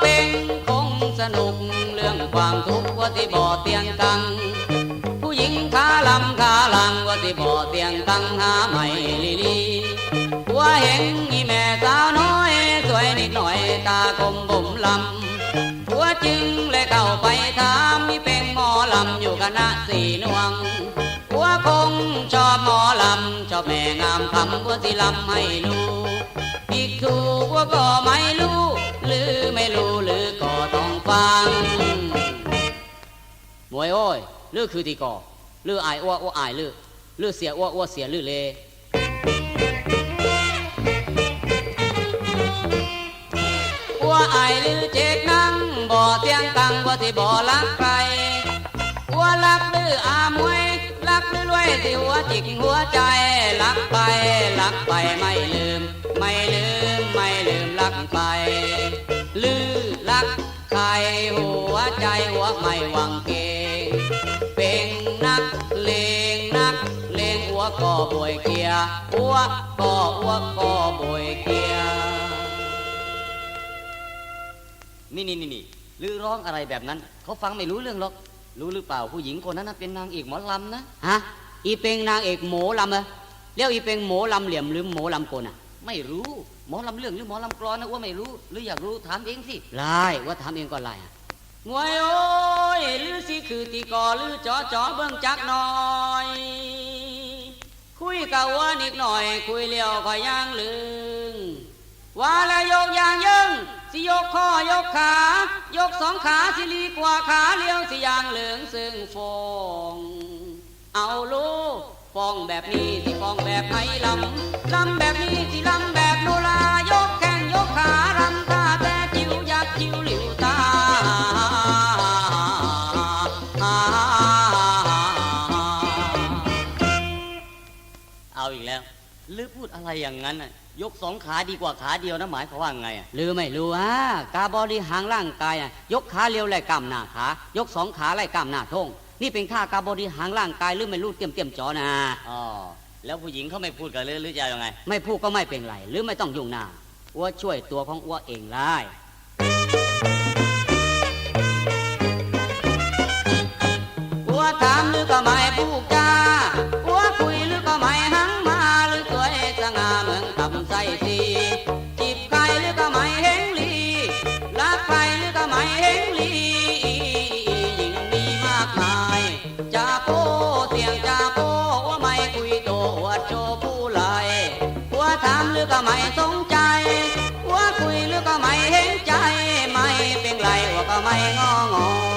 เป็นคงสนุกเรื่องความทุกข์ว่าที่บ่อเตียงกัง ผู้หญิงขาลำขาลังว่าที่บ่อเตียงกังหาไม่ลีลีผัวเห็นอีแม่สาวน้อย สวยนิดหน่อยตากลมบุ่มลำผัวจึงเลยเข้าไปถามมีเป็นหมอลำอยู่คณะสีนวงผัวคงชอบหมอลำชอบแม่งามคำผัวสิลำให้ลูอีกทูผัวก็ไม่ มวยโอ้ยลือคือตีก่อลืออายอ้วอ้วอายลือลือเสียอ้วอ้วเสียลือเลอ้วอายลือเจ็กนั่งบ่อเตียงตังว่าที่บ่อรักใครอ้วรักลืออามวยรักลือรวยที่หัวจิกหัวใจรักไปรักไปไม่ลืม ไม่ลืมไม่ลืมรักไป ลือรักใครหัวใจหัวไม่หวัง ก็บวยเกียร์หัวก็หัวก็บวยเกียร์นี่นี่นี่นี่ลือร้องอะไรแบบนั้น เขาฟังไม่รู้เรื่องหรอก รู้หรือเปล่าผู้หญิงคนนั้นนะเป็นนางเอกหมอลำนะฮะอีเป็งนางเอกหมูลำเหรอเรียกอีเป็งหมูลำเหลี่ยมหรือหมูลำโกนอะ ไม่รู้หมอลำเรื่องหรือหมอลำกรอนนะว่าไม่รู้ หรืออยากรู้ถามเองสิไล่ว่าทำเองก็ไล่อะงวยโอ้ยหรือสิคือตีกอหรือจอจอเบิ่งจักนอ กับว่านิกหน่อย คุยเลี้ยวคอยย่างลึงว่าแล้วยกอย่างยึงสิยกข้อยกขา ยกสองขาสิลีกว่าขาเลี้ยวสิยางเหลืองซึ่งฟองเอาลูกฟองแบบนี้สิฟองแบบไหนลำลำแบบนี้สิลำแบบโนรา เอาอีกแล้วลือพูดอะไรอย่างนั้นน่ะยกสองขาดีกว่าขาเดียวนะหมายเขามว่าไงอะหรือไม่รู้อะกาบริหารร่างกายอะยกขาเร็วไล่กล้ามหน้าขายกสองขาไล่กล้ามหน้าท้องนี่เป็นท่ากาบริหารร่างกายหรือไม่รู้เตรียมเตรียมๆจอนะอ๋อแล้วผู้หญิงเขาไม่พูดกับลือหรือจะเอายังไง ไม่พูดก็ไม่เป็นไร หรือไม่ต้องยุ่งหน้าอ้วช่วยตัวของอ้วเองได้ จะโปเสียงจะโปว่าไม่คุยโตอวดโชผู้ไหลหัวถามหรือก็ไม่สนใจหัวคุยหรือก็ไม่เห็นใจ ไม่เป็นไรหัวก็ไม่งองอ